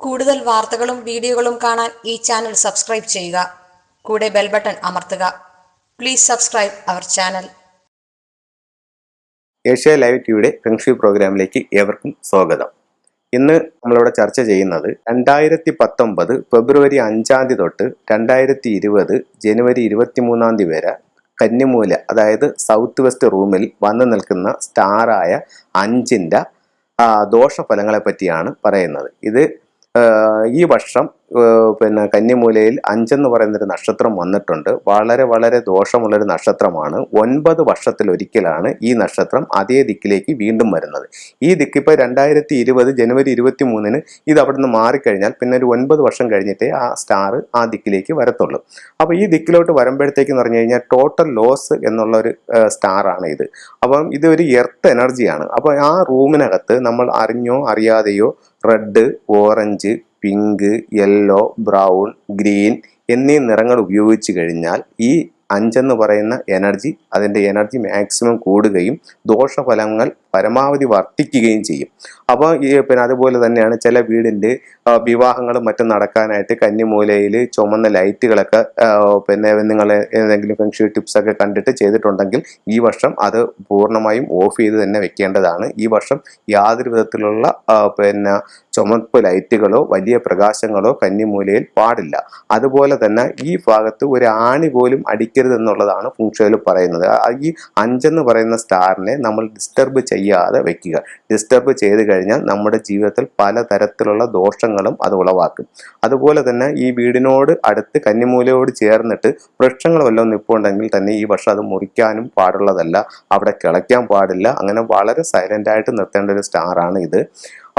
കൂടുതൽ വാർത്തകളും വീഡിയോകളും കാണാൻ ഈ ചാനൽ സബ്സ്ക്രൈബ് ചെയ്യുക. കൂടെ ബെൽ ബട്ടൺ അമർത്തുക. Please subscribe our channel Asia live ടിവിയുടെ ഫെങ്ഷി പ്രോഗ്രാമിലേക്ക് ഏവർക്കും സ്വാഗതം. ഇന്ന് നമ്മളിവിടെ ചർച്ച ചെയ്യുന്നത് രണ്ടായിരത്തി പത്തൊമ്പത് ഫെബ്രുവരി അഞ്ചാം തീയതി തൊട്ട് രണ്ടായിരത്തി ഇരുപത് ജനുവരി ഇരുപത്തി മൂന്നാം തീയതി വരെ കന്നിമൂല അതായത് സൗത്ത് വെസ്റ്റ് റൂമിൽ വന്നു നിൽക്കുന്ന സ്റ്റാറായ അഞ്ചിന്റെ ദോഷഫലങ്ങളെ പറ്റിയാണ് പറയുന്നത്. ഇത് ഈ വർഷം പിന്നെ കന്നിമൂലയിൽ അഞ്ചെന്ന് പറയുന്നൊരു നക്ഷത്രം വന്നിട്ടുണ്ട്. വളരെ വളരെ ദോഷമുള്ളൊരു നക്ഷത്രമാണ്. ഒൻപത് വർഷത്തിൽ ഒരിക്കലാണ് ഈ നക്ഷത്രം അതേ ദിക്കിലേക്ക് വീണ്ടും വരുന്നത്. ഈ ദിക്ക് ഇപ്പോൾ രണ്ടായിരത്തി ഇരുപത് ജനുവരി ഇരുപത്തി മൂന്നിന് ഇത് അവിടുന്ന് മാറിക്കഴിഞ്ഞാൽ പിന്നെ ഒരു ഒൻപത് വർഷം കഴിഞ്ഞിട്ടേ ആ സ്റ്റാർ ആ ദിക്കിലേക്ക് വരത്തുള്ളൂ. അപ്പോൾ ഈ ദിക്കിലോട്ട് വരുമ്പോഴത്തേക്ക് എന്ന് പറഞ്ഞു കഴിഞ്ഞാൽ ടോട്ടൽ ലോസ് എന്നുള്ളൊരു സ്റ്റാറാണ് ഇത്. അപ്പം ഇത് ഒരു എർത്ത് എനർജിയാണ് അപ്പോൾ ആ റൂമിനകത്ത് നമ്മൾ അറിഞ്ഞോ അറിയാതെയോ red orange pink yellow brown green എന്നീ നിറങ്ങൾ ഉപയോഗിച്ച് കഴിഞ്ഞാൽ ഈ അഞ്ചെന്ന് പറയുന്ന എനർജി അതിന്റെ എനർജി മാക്സിമം കൂടുകയും ദോഷഫലങ്ങൾ പരമാവധി വർദ്ധിക്കുകയും ചെയ്യും. അപ്പോൾ ഈ പിന്നെ അതുപോലെ തന്നെയാണ് ചില വീടിന്റെ വിവാഹങ്ങൾ മറ്റും നടക്കാനായിട്ട് കന്നിമൂലയിൽ ചുമന്ന ലൈറ്റുകളൊക്കെ പിന്നെ നിങ്ങൾ ഏതെങ്കിലും ഫെങ്ഷി ടിപ്സൊക്കെ കണ്ടിട്ട് ചെയ്തിട്ടുണ്ടെങ്കിൽ ഈ വർഷം അത് പൂർണമായും ഓഫ് ചെയ്ത് തന്നെ വെക്കേണ്ടതാണ്. ഈ വർഷം യാതൊരു വിധത്തിലുള്ള പിന്നെ ചുമപ്പ് ലൈറ്റുകളോ വലിയ പ്രകാശങ്ങളോ കന്നിമൂലയിൽ പാടില്ല. അതുപോലെ തന്നെ ഈ ഭാഗത്ത് ഒരു ആണി പോലും അടിക്കരുത് എന്നുള്ളതാണ് ഫുങ്ഷയിൽ പറയുന്നത്. ഈ അഞ്ചെന്ന് പറയുന്ന സ്റ്റാറിനെ നമ്മൾ ഡിസ്റ്റർബ് ചെയ്യാതെ വെക്കുക. ഡിസ്റ്റർബ് ചെയ്ത് കഴിഞ്ഞാൽ നമ്മുടെ ജീവിതത്തിൽ പലതരത്തിലുള്ള ദോഷങ്ങളും അത് ഉളവാക്കും. അതുപോലെ തന്നെ ഈ വീടിനോട് അടുത്ത് കന്നിമൂലയോട് ചേർന്നിട്ട് വൃക്ഷങ്ങൾ വല്ലതും നിൽപ്പുണ്ടെങ്കിൽ തന്നെ ഈ വർഷം അത് മുറിക്കാനും പാടുള്ളതല്ല. അവിടെ കിളയ്ക്കാൻ പാടില്ല. അങ്ങനെ വളരെ സൈലന്റ് ആയിട്ട് നിർത്തേണ്ട ഒരു സ്റ്റാറാണ് ഇത്.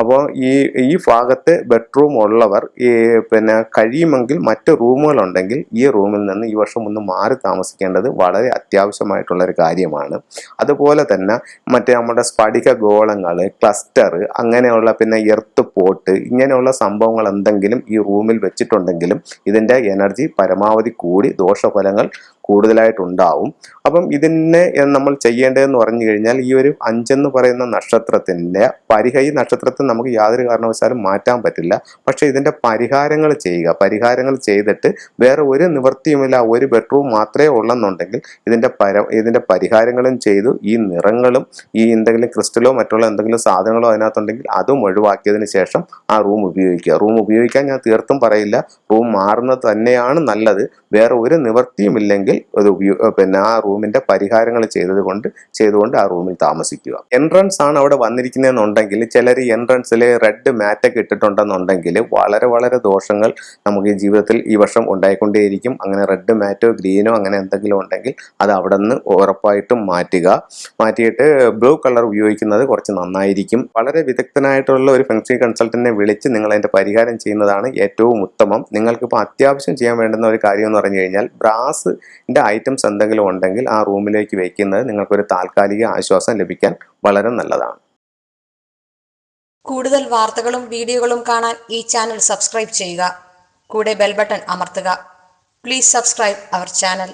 അപ്പോൾ ഈ ഈ ഭാഗത്ത് ബെഡ്റൂം ഉള്ളവർ ഈ പിന്നെ കഴിയുമെങ്കിൽ മറ്റ് റൂമുകളുണ്ടെങ്കിൽ ഈ റൂമിൽ നിന്ന് ഈ വർഷം ഒന്ന് മാറി താമസിക്കേണ്ടത് വളരെ അത്യാവശ്യമായിട്ടുള്ള ഒരു കാര്യമാണ്. അതുപോലെ തന്നെ മറ്റേ നമ്മുടെ സ്ഫടിക ഗോളങ്ങൾ ക്ലസ്റ്റർ അങ്ങനെയുള്ള പിന്നെ എർത്ത് പോട്ട് ഇങ്ങനെയുള്ള സംഭവങ്ങൾ എന്തെങ്കിലും ഈ റൂമിൽ വെച്ചിട്ടുണ്ടെങ്കിലും ഇതിന്റെ എനർജി പരമാവധി കൂടി ദോഷഫലങ്ങൾ കൂടുതലായിട്ടുണ്ടാവും. അപ്പം ഇതിനെ നമ്മൾ ചെയ്യേണ്ടതെന്ന് പറഞ്ഞു കഴിഞ്ഞാൽ ഈ ഒരു അഞ്ചെന്ന് പറയുന്ന നക്ഷത്രത്തിന്റെ പരിഹ ഈ നക്ഷത്രത്തെ നമുക്ക് യാതൊരു കാരണവശാലും മാറ്റാൻ പറ്റില്ല. പക്ഷേ ഇതിന്റെ പരിഹാരങ്ങൾ ചെയ്യുക പരിഹാരങ്ങൾ ചെയ്തിട്ട് വേറെ ഒരു നിവൃത്തിയുമില്ല ഒരു ബെഡ്റൂം മാത്രമേ ഉള്ളെന്നുണ്ടെങ്കിൽ ഇതിന്റെ പര ഇതിന്റെ പരിഹാരങ്ങളും ചെയ്തു. ഈ നിറങ്ങളും ഈ എന്തെങ്കിലും ക്രിസ്റ്റലോ മറ്റുള്ള എന്തെങ്കിലും സാധനങ്ങളോ അതിനകത്തുണ്ടെങ്കിൽ അതും ഒഴിവാക്കിയതിന് ശേഷം ആ റൂം ഉപയോഗിക്കുക. റൂം ഉപയോഗിക്കാൻ ഞാൻ തീർത്തും പറയില്ല. റൂം മാറുന്നത് തന്നെയാണ് നല്ലത്. വേറെ ഒരു നിവൃത്തിയുമില്ലെങ്കിൽ അത് ഉപയോഗ പിന്നെ ആ റൂമിന്റെ പരിഹാരങ്ങൾ ചെയ്തത് കൊണ്ട് ചെയ്തുകൊണ്ട് ആ റൂമിൽ താമസിക്കുക. എൻട്രൻസ് ആണ് അവിടെ വന്നിരിക്കുന്നതെന്നുണ്ടെങ്കിൽ ചിലർ എൻട്രൻസിൽ റെഡ് മാറ്റൊക്കെ ഇട്ടിട്ടുണ്ടെന്നുണ്ടെങ്കിൽ വളരെ വളരെ ദോഷങ്ങൾ നമുക്ക് ഈ ജീവിതത്തിൽ ഈ വർഷം ഉണ്ടായിക്കൊണ്ടേയിരിക്കും. അങ്ങനെ റെഡ് മാറ്റോ ഗ്രീനോ അങ്ങനെ എന്തെങ്കിലും ഉണ്ടെങ്കിൽ അത് അവിടെ നിന്ന് ഉറപ്പായിട്ടും മാറ്റുക. മാറ്റിയിട്ട് ബ്ലൂ കളർ ഉപയോഗിക്കുന്നത് കുറച്ച് നന്നായിരിക്കും. വളരെ വിദഗ്ധനായിട്ടുള്ള ഒരു ഫെൻസി കൺസൾട്ടന്റിനെ വിളിച്ച് നിങ്ങൾ അതിന്റെ പരിഹാരം ചെയ്യുന്നതാണ് ഏറ്റവും ഉത്തമം. നിങ്ങൾക്കിപ്പോൾ അത്യാവശ്യം ചെയ്യാൻ വേണ്ടുന്ന ഒരു കാര്യം എന്ന് പറഞ്ഞു കഴിഞ്ഞാൽ ബ്രാസിന്റെ ഐറ്റംസ് എന്തെങ്കിലും ഉണ്ടെങ്കിൽ ആ റൂമിലേക്ക് വയ്ക്കുന്നത് നിങ്ങൾക്കൊരു താൽക്കാലിക ആശ്വാസം ലഭിക്കാൻ വളരെ നല്ലതാണ്. കൂടുതൽ വാർത്തകളും വീഡിയോകളും കാണാൻ ഈ ചാനൽ സബ്സ്ക്രൈബ് ചെയ്യുക. കൂടെ ബെൽ ബട്ടൺ അമർത്തുക. Please subscribe our channel